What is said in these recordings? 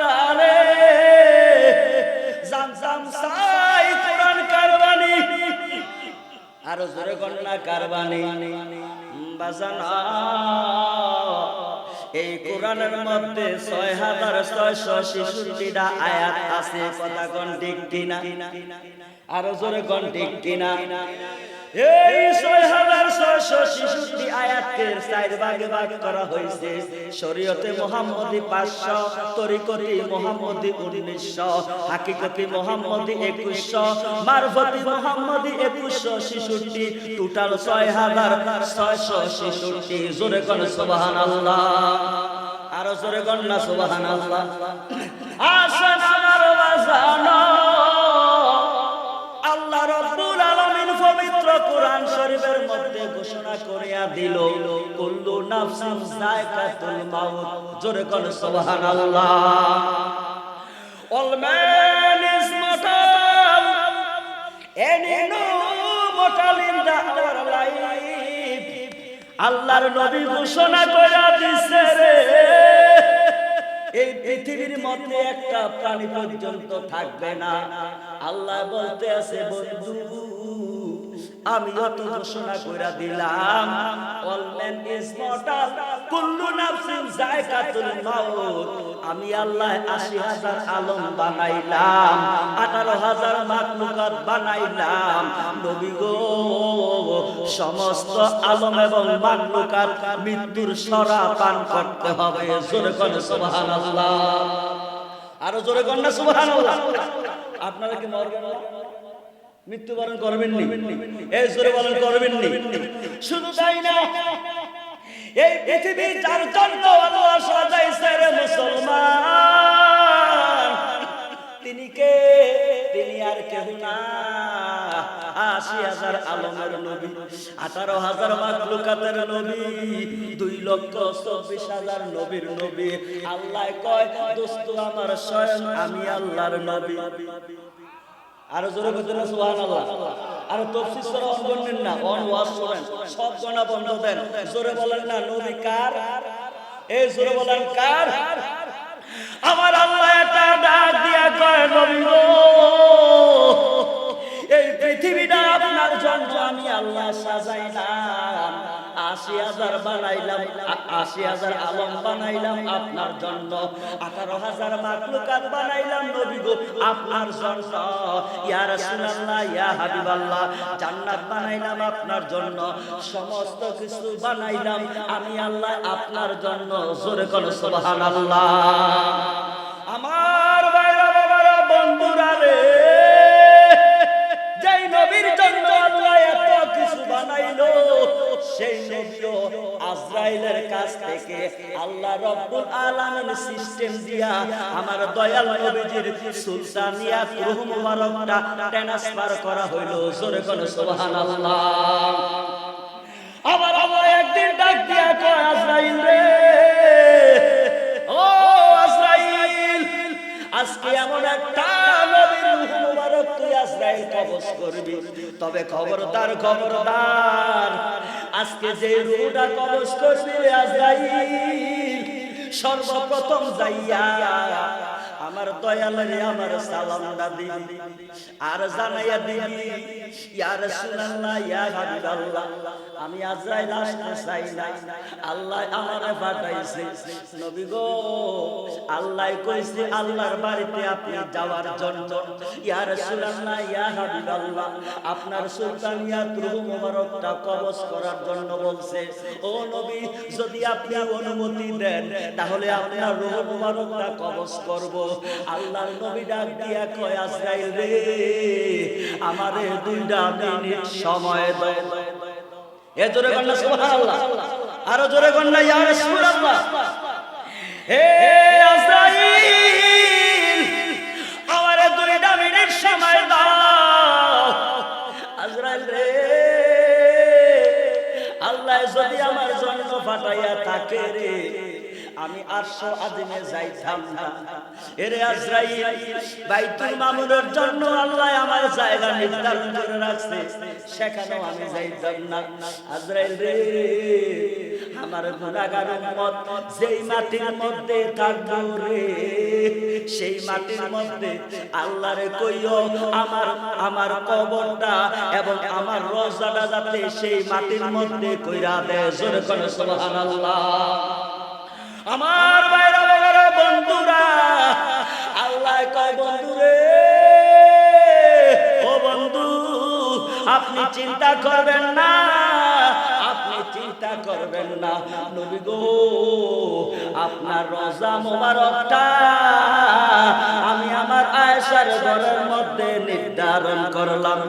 আরে জামজাম সাই, কোরআন কারবানি। আরও জোরে কন্যা কারবানি। বাজানা, এই কোরআনের মধ্যে ছয় হাজার ছয়শো ছেষট্টিটা আয়াত আছে, কথা কোন ঠিক কিনা? আরও জোরে কোন ঠিক কিনা? এই ছয় হাজার ছয়শো ছেষট্টি আয়াতকে চার ভাগে ভাগ করা হয়েছে। শরীয়তে মোহাম্মদি পাঁচশো তরিকতি মোহাম্মদি উনিশশো হাকিকতি মোহাম্মদি একুশশো মারফতি মোহাম্মদি একুশশো ছেষট্টি টোটাল ছয় হাজার ছয়শো ছেষট্টি জোরে কোন সুবাহান আল্লাহ আরও জোরে কোন না সুবাহান আল্লাহ আসেন আমার বাজানো। কোরআন শরীফের মধ্যে ঘোষণা করিয়া দিল, কুল্লু নাফসিন যায়কাতুল মাউত। জোরে সুবহানাল্লাহ। All man is mortal any no mortal in the our life আল্লাহর নবী ঘোষণা কইরা দিছে রে। এই পৃথিবীর মধ্যে একটা প্রাণী পর্যন্ত থাকবে না। আল্লাহ বলতে আছে বন্ধু আমি অত ঘোষণা করে দিলাম ইজ মর্টাল কুল্লু নাফসিন যায়কাতুল মাউত, আমি আল্লাহ 80000 আলম বানাইলাম 18000 মাখলুকাত বানাইলাম, নবী গো, সমস্ত আলম এবং মাখলুকাত মৃত্যুর সরা পান করতে হবে, জোরে করে সুবহানাল্লাহ, আরও জোরে কর না সুবহানাল্লাহ, আপনারা কি মরবেন? না মৃত্যুবরণ করবেন এই জোরে বলেন করবেন শুধু তাই না, এই পৃথিবী যার জন্য আল্লাহ সাজাইছে রে মুসলমান। তিনি কে? তিনি আর কেউ না। আশি হাজার আলমের নবী, আঠারো হাজার নবী, দুই লক্ষ চব্বিশ হাজার নবীর নবী। আল্লাহ কয়, দোস্ত আমার স্বয়ং আমি আল্লাহর নবী। আরও জোরে বলতে না সুবহানাল্লাহ। আরও তফসিস করা অন করবেন না, অন ওয়াজ করেন সব গণা বন্ধ দেন। জোরে বলেন না, নবী কার? এই জোরে বলেন, কার? আমার আল্লাহ একটা ডাক দিয়া কয়, নবী গো, এই পৃথিবীটা আপনার জন্য আমি আল্লাহ সাজাইলাম আশি হাজার বানাইলাম, আশি হাজার আলম বানাইলাম আপনার জন্য, আঠারো হাজার মাকলুকাত বানাইলাম নবী গো আপনার জন্য। ইয়া রাসূলুল্লাহ, ইয়া হাবিবাল্লাহ, জান্নাত বানাইলাম আপনার জন্য, সমস্ত কিছু বানাইলাম আমি আল্লাহ আপনার জন্য, জোরে কোন সুবহানাল্লাহ। আমার ভাইরা বাবারা, বন্ধুরা রে, যেই নবীর জন্য আল্লাহ এত কিছু বানাইলো সেই নবীও আজরাইলের কাছ থেকে আল্লাহ রব্বুল আলামিন সিস্টেম দিয়া আমার দয়াল নবীজির সুলতানিয়াত রূহ মুবারকটা ট্রান্সফার করা হইল। জোরে কোন, সুবহানাল্লাহ। আমার আল্লাহ একদিন ডাক দিয়া কয়, আজরাইল রে, ও আজরাইল, আজকে এমন একটা তুই আজরাইল কবজ করবি। তবে খবরদার খবরদার আজকে যে রুটা কবজ করবে আজরাইল সর্বপ্রথম যাইয়া আমার দয়াল আমার সালামটা দিবি আর জানাইয়া দিবি, ইয়া রাসূলুল্লাহ, ইয়া হাবিবাল্লাহ, আমি আজরাইল আসতে চাই না আল্লাহ আমারে পাঠাইছে। নবী গো, আল্লাহ কইছে, আল্লাহর বাড়িতে আপনি যাওয়ার জন্য। ইয়া রাসূলুল্লাহ, ইয়া হাবিবাল্লাহ, আপনার সুলতানিয়াত রূহ মুবারকটা কবজ করার জন্য বলছে। ও নবী, যদি আপনি অনুমতি দেন, তাহলে আপনার রূহ মুবারকটা কবজ করব। আল্লাহর নবী ডাক দিয়া কয় আজরাইল রে আমারে দুইটা মিনিট সময় দাও। এ জোরে কন্যা সুবহানাল্লাহ। আরও জোরে কন্যা ইয়া রাসূলুল্লাহ। হে আজরাইল আমারে দুইটা মিনিট সময় দাও। আজরাইল রে আল্লাহ যদি আমার জন্য ফাটাইয়া থাকে রে আমি আটশো আদিমে যাইতাম না। এরে আজরাইল, বাইতুল মামুনের জন্য আল্লাহ আমার জায়গা নির্ধারণ করে রাখছে। সেখানেও আমি যাইতাম না। আজরাইল রে, আমার গুনাহগার উম্মত, যেই মাটির মধ্যে থাকব রে, সেই মাটির মধ্যে আল্লাহরে কইও আমার আমার কবরটা এবং আমার রোজাটা যাতে সেই মাটির মধ্যে কইরা দেয়। জোরে করে সুবহানাল্লাহ। আমার বাইরা বাবারা বন্ধুরা, আল্লাহ কয়, বন্ধুরে, ও বন্ধু, আপনি চিন্তা করবেন না, আপনি চিন্তা করবেন না, নবী গো, আপনার রোজা মোবারকটা আমি আমার আয়েশার ঘরের মধ্যে নির্ধারণ করলাম।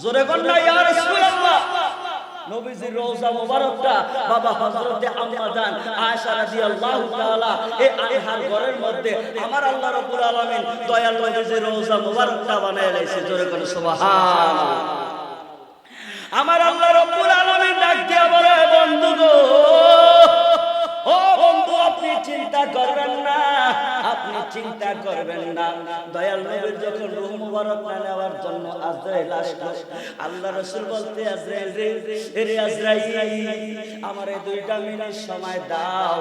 জোরে কন্যা ইয়া রাসূলুল্লাহ। নবীজির রওজা মোবারকটা বাবা হযরতে আম্মা জান আয়েশা রাদিয়াল্লাহু তাআলা এই আয়েশার ঘরের মধ্যে আমার আল্লাহ রাব্বুল আলামিন দয়াল নবীজির রওজা মোবারকটা বানায় লাইছে, জোরে করে সুবহানাল্লাহ। আমার আল্লাহ রাব্বুল আলামিন ডাক দিয়া বলে, বন্ধু গো, ও চিন্তা করবেন না, আপনি চিন্তা করবেন না। দয়াল নবীর যখন রূহ মুবারক না নেওয়ার জন্য আজরাইল আসলো, আল্লাহ রাসূল বলতে, আজরাইল রে রে আজরাইল, আমার এই দুইটা মিনিট সময় দাও,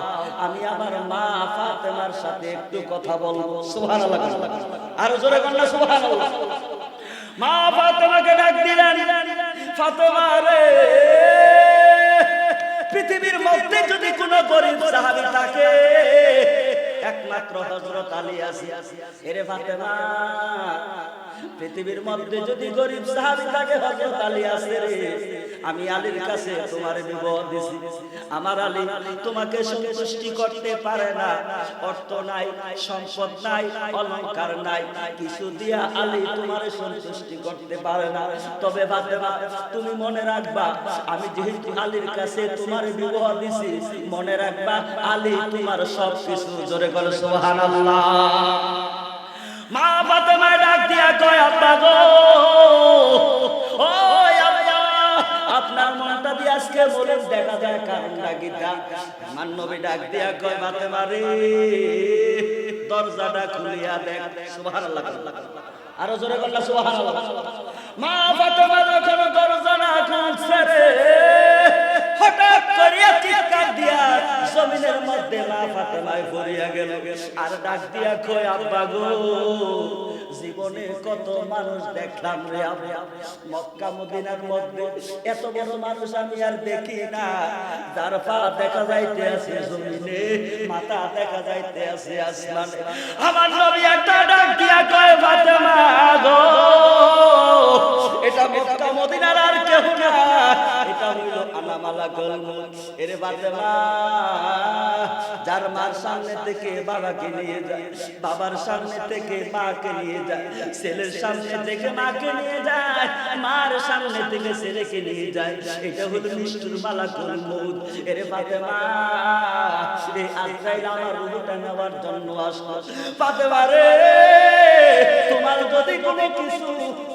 আমি আমার মা ফাতেমার সাথে একটু কথা বলব। সুবহানাল্লাহ। আরও জোরে কন্যা সুবহানাল্লাহ। মা ফাতেমাকে ডাক দিলেন, ফাতেমা রে পৃথিবীর মধ্যে যদি কোনো গরিব সাহাবি থাকে একমাত্র হজরত আলী আসি এরে ফাতেমা পৃথিবীর মধ্যে যদি গরিব সাহাবী থাকে, হযরত আলী আছে রে। আমি আলীর কাছে তোমার বিবাহ দিছি। আমার আলী তোমাকে সন্তুষ্টি করতে পারে না। অর্থ নাই, সম্পদ নাই, অলংকার নাই, কিছু দিয়া আলী তোমার সন্তুষ্টি করতে পারে না। তবে ফাতেমা তুমি মনে রাখবা, আমি যেহেতু আলীর কাছে তোমার বিবাহ দিছি, মনে রাখবা, আলী তোমার সব কিছু জোরে করে সুবহানাল্লাহ। মা ফাতেমা ডাক দিয়া কয়, আব্বা গো ও আপনার মনটা আজকে বলে দেখা যায় কারণ ডাকিটা আমার নবী ডাক দিয়া কয়, ফাতেমা রে, দরজাটা খুলিয়া দেখ। সুবহানাল্লাহ আরও জোরে বললা সুবহানাল্লাহ। মা ফাতেমা যখন দরজাটা খুলছে রে, হঠাৎ করিয়া চিৎকার দিয়া জমিনের মধ্যে মা ফাতেমায় পড়িয়া গেল। আর ডাক দিয়া কই আব্বা গো, জীবনে কত মানুষ দেখলাম রে আমি। মক্কা, মদিনার মধ্যে এত বড় মানুষ আমি আর দেখি না। যার পা দেখা যাইতে আছে জমিনে, মাথা দেখা যাইতে আছে আসমানে। আমার নবী একটা ডাক দিয়া কয়, ফাতেমা গো যার মার সামনে থেকে বাবাকে নিয়ে যায়, বাবার সামনে থেকে মাকে নিয়ে যায়, ছেলের সামনে থেকে মাকে নিয়ে যায়, মার সামনে থেকে ছেলেকে নিয়ে যায়, এটা হলো নিষ্ঠুর মালা মৌত এরে এই আজরাইল আমার তোমার যদি কোনো কিছু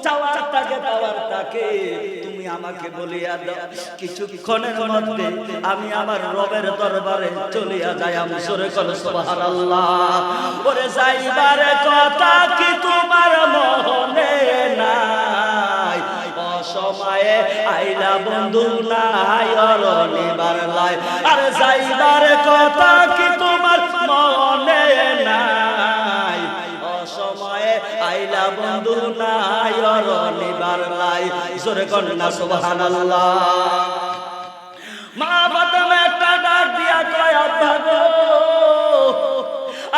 চাওয়ার থাকে পাওয়ার থাকে তুমি আমাকে বলিয়া দাও। কিছুক্ষণের মধ্যে আমি আমার রবের দরবারে চলিয়া যাই আমি সরে ওরে যাইবার কথা কি তোমার মনে নাই? অসময়ে আইলা বন্ধু নাই অরনিবার লাই আরে যাইবার কথা কি তোমার বন্ধু নাই অরনিবার লাই জোরে কন্যা সুবহানাল্লাহ। মা ফাতেমা একটা ডাক দিয়া কয়, আব্বা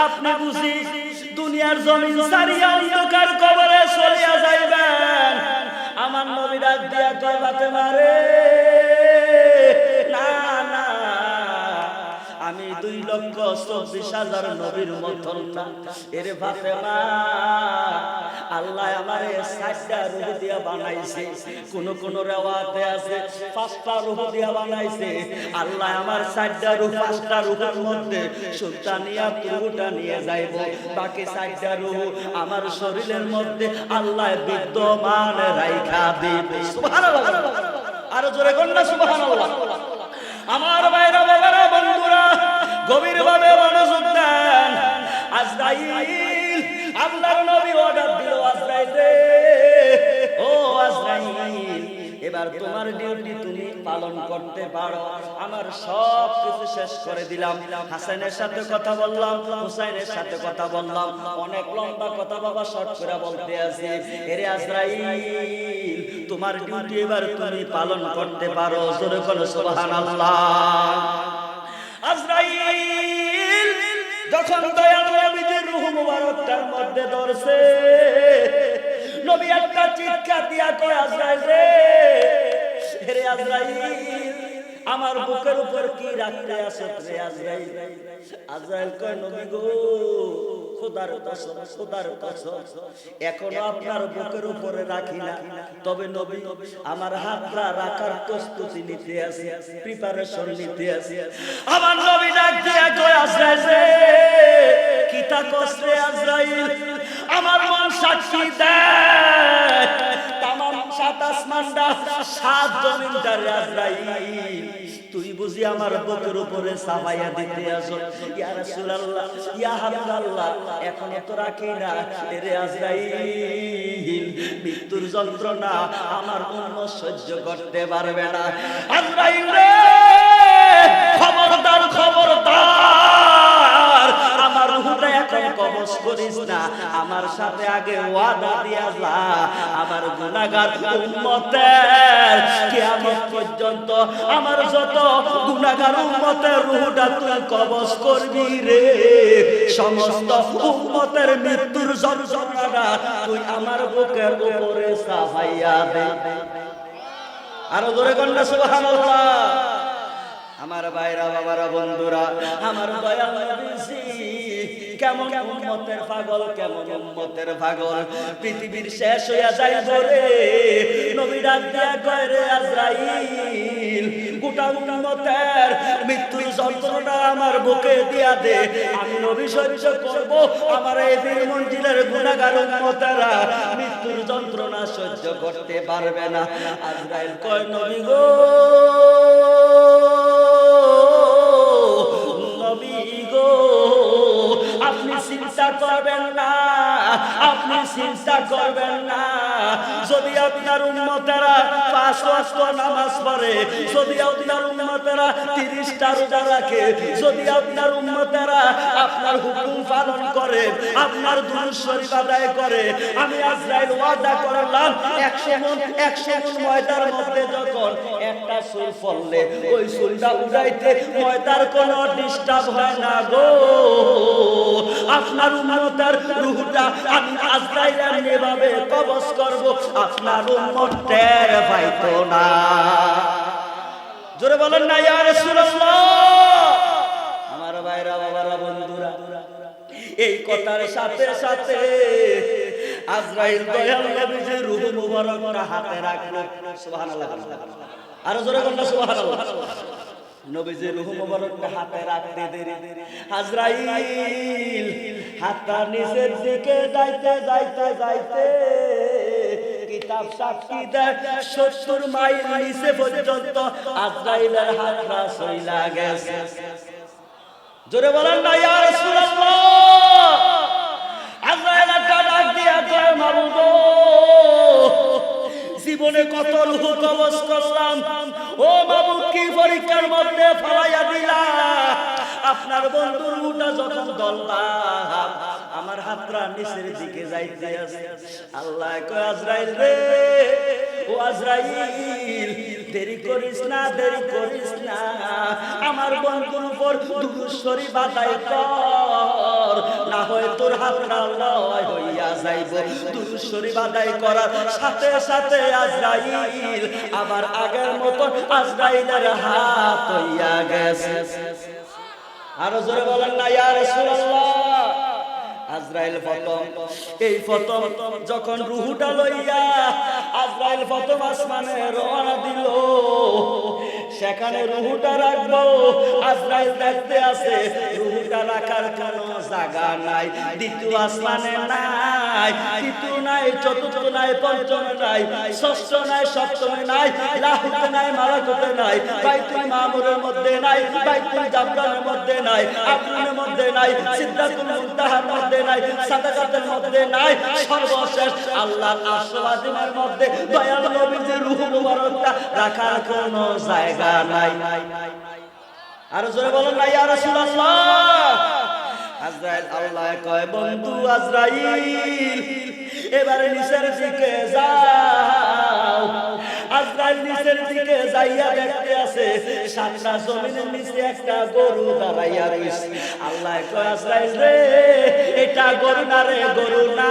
আপনি বুঝি দুনিয়ার জমিন সারিয়া অন্ধকার কবরে চলিয়া যাইবেন? আমার নবী ডাক দিয়া কয় ফাতেমা রে, না না। আমি দুই লক্ষ চব্বিশ হাজার নবীর মতন না। এর ফাতেমা আল্লাহ আমারে সাতটা রুহ দিয়া বানাইছে। কোন কোন রেওয়াতে আছে, পাঁচটা রুহ দিয়া বানাইছে। আল্লাহ আমার সাতটা রুহ, পাঁচটা রুহের মধ্যে সুলতানিয়া রুহটা নিয়ে যাইব। বাকি সাতটা রুহ আমার শরীরের মধ্যে আল্লাহ বিদ্যমান রাইখা দিবে। সুবহানাল্লাহ। আরও জোরে কন্যা সুবহানাল্লাহ। আমার বাইরা বাবারা, বন্ধুরা গভীর ভাবে মনোযোগ দেন। আজরাইল আল্লাহর নবী অর্ডার দিল রে ও আজরাইল, এবার তোমার ডিউটি তুমি পালন করতে পারো। আমার সব কিছু শেষ করে দিলাম। হাসানের সাথে কথা বললাম, হুসাইনের সাথে কথা বললাম। অনেক লম্বা কথা বাবা, শর্ট করে বলতে আছি। এরে আজরাইল, তোমার ডিউটি এবার তুমি পালন করতে পারো। জোরে কোন সুবহানাল্লাহ। আজরাইল। যখন দয়াল নবীজির রূহ মুবারকটার মধ্যে ধরছে, নবী একটা চিৎকার দিয়া কয়, আজরাইল রে রে আজরাইল আমার বুকের উপর কি রাখতে আসো আজরাইল? আজরাইল কয়, নবী গো, খোদার খোদার আপনার বুকের উপরে রাখি না। তবে নবী, আমার হাতটা রাখার প্রস্তুতি নিতে আছে প্রিপারেশন নিতে আমার নবী ডাক কয়, আজরাইল কিতা আজরাইল? আমার মন সাক্ষী দেয় তামাম সাত আসমানটা সাত জমিনটার আজরাইল। তুই বুঝি আমার বুকের উপরে সাবাইয়া দিতে আসো ইয়া রাসূলুল্লাহ, ইয়া হাবিবাল্লাহ এখন তো রাখি না। এরে আজরাইল, মৃত্যুর যন্ত্রণা আমার কোন সহ্য করতে পারবে না। আজরাইল রে! এখন কবজ করিস না। আমার সাথে আগে ওয়াদা দিয়া যা। আমার গুনাহগার উম্মতের কিয়ামত পর্যন্ত আমার যত গুনাহগার উম্মতের রুহটা তুই কবজ করবি রে। সমস্ত উম্মতের মৃত্যুর যন্ত্রণা তুই আমার বুকের উপরে সাফাইয়া দে। আরও জোরে কন্যা সুবহানাল্লাহ। আমার ভাইরা, বাবারা, বন্ধুরা, আমার দয়াল নবীজি কেমন উম্মতের পাগল, কেমন উম্মতের পাগল? পৃথিবীর শেষ হইয়া যায় ধরে নবী ডাক দিয়া কয় রে আজরাইল, গোটা উম্মতের মৃত্যুর যন্ত্রণা আমার বুকে দিয়া দে। আমি নবী সহ্য করব আমার এই বীর মঞ্জিলের গুণাগার উম্মতেরা। মৃত্যুর যন্ত্রণা সহ্য করতে পারবে না। আজরাইল কয়, নবী গো আপনি চিন্তা করবেন না আপনি চিন্তা করবেন না। যদি আপনার উন্মতেরা পাঁচ ওয়াক্ত নামাজ পড়ে, যদি আপনার উন্মতেরা তিরিশটা রোজা রাখে, যদি আপনার উন্মতেরা আপনার হুকুম পালন করে, আপনার দুরুদ শরীফ আদায় করে, আমি আজরাইল ওয়াদা করলাম, একশো মন একশো মন ময়দার মধ্যে যখন একটা সুর ফললে ওই সুরটা উড়াইতে ময়দার কোনো ডিস্টার্ব হয় না গো। আপনার উম্মতের রূহটা আমি আজরাইল এভাবে কবজ করব, আপনার উম্মত টের পাইতো না। জোরে বলেন না, ইয়া রাসূলুল্লাহ। আমার ভাইরা, বাবারা, বন্ধুরা, এই কথার সাথে সাথে আজরাইল দয়াল নবীজির রূহ মুবারকটা হাতে রাখল। সুবহানাল্লাহ। আর জোরে বলেন সুবহানাল্লাহ। নবীজির রূহ মুবারকটা হাতে রাখতে দেরি। আজরাইল হাতটা নিচের দিকে যাইতে যাইতে যাইতে কিতাব সাক্ষী দেয়, সত্তর মাইল নিচে পর্যন্ত আজরাইলের সইলা গেছে। জোরে বলেন না, ইয়া রাসূলুল্লাহ। দিয়া জীবনে কত রূহ কবজ করলাম। ও বাবু, কি পরীক্ষার মধ্যে ফলাইয়া দিলা? আপনার বন্ধুর মুটা যখন দললাম আমার হাতরা নিচের দিকে যাইতে আছে। আল্লাহ কয়, আজরাইল রে, ও আজরাইল, দেরি করিস না, দেরি করিস না। আমার বন্ধুর উপর দুরুশ্বরী বাতাই কর। না হয় তোর হাতরা লয় হইয়া যাইব। দুরুশ্বরী বাদাই করার সাথে সাথে আজরাইল আবার আগের মতো আজরাইলের হাত হইয়া গেছে। আরও জোরে বলেন না, ইয়া রাসূলুল্লাহ। আজরাইল ফতম এই ফতম যখন রুহুটা লইয়া আজরাইল ফতম আসমানে রওনা দিল, সেখানে রুহুটা রাখব। আজরাইল দেখতে আছে রুহুটা রাখার কোনো জায়গা নাই, দ্বিতীয় আসমানে নাই, তৃতীয় নাই, চতুর্থ নাই, পঞ্চম নাই, ষষ্ঠ নাই, সপ্তম নাই, লাহুতে নাই মালাকুতে নাই, বাইতুল মামুরের মধ্যে নাই, বাইতুল জাবরানের মধ্যে নাই আকুনের মধ্যে নাই, সিদ্ধাতুল মুনতাহার মধ্যে নাই, সাদাকাতের মধ্যে নাই, সর্বশেষ আল্লাহর আশীর্বাদের মধ্যে দয়াল নবীর রূহ মুবারকটা রাখার কোনো জায়গা নাই নাই নাই। আর জোরে বলুন না, ইয়া রাসূলুল্লাহ। আজরাইল আল্লাহ কয়, বন্ধু আজরাইল, এবারে নিচের দিকে যাও আজরাইল নিচের দিকে যাইয়া দেখতে আছে, সাতটা জমিনের নিচে একটা গরু দাঁড়াইয়া রইছে। আল্লাহ কয়, আজরাইল রে, এটা গরু না রে, গরু না।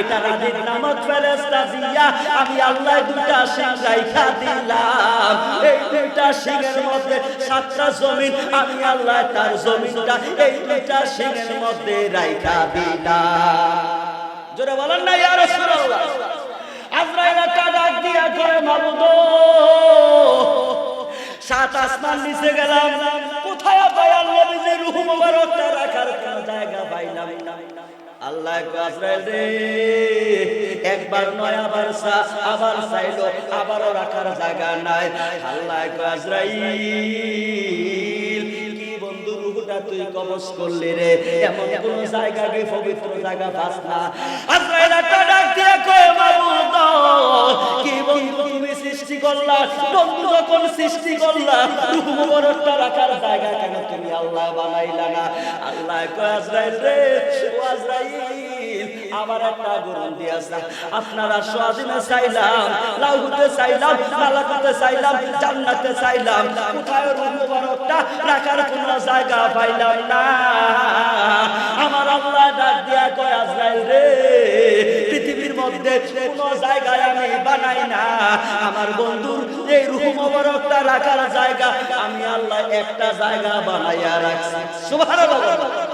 এটা রাজিক নামক ফেরেশতা দিয়া আমি আল্লাহ দুইটা শিং রাইখা দিলাম। এই দুইটা শিংয়ের মধ্যে সাতটা জমিন আমি আল্লাহ তার জমিনটা এই দুইটা শিংয়ের মধ্যে রাইখা দিলাম। জোরে বলেন না, ইয়া রাসূলুল্লাহ। আল্লাহ কি তুই কবজ করলি রে? এমন কোন জায়গা গে পবিত্র জায়গা পাস না? আল্লাহ বানাইলা না? রে, ও আজরাইল আবার একটা গরম দিয়েছে আপনারা স্বাধীনে চাইলাম, লাউতে চাইলাম চাইলাম, জান্নাতে চাইলাম। কোথায় মুবারকটা রাখার কোন জায়গা পাইলাম না। আমার আল্লাহ ডাক দিয়া কয়, আজরাইল রে মধ্যে কোন জায়গায় আমি বানাই না। আমার বন্ধুর এই রুহ মোবারকটা রাখার জায়গা আমি আল্লাহ একটা জায়গা বানাইয়া রাখছি। সুবহানাল্লাহ।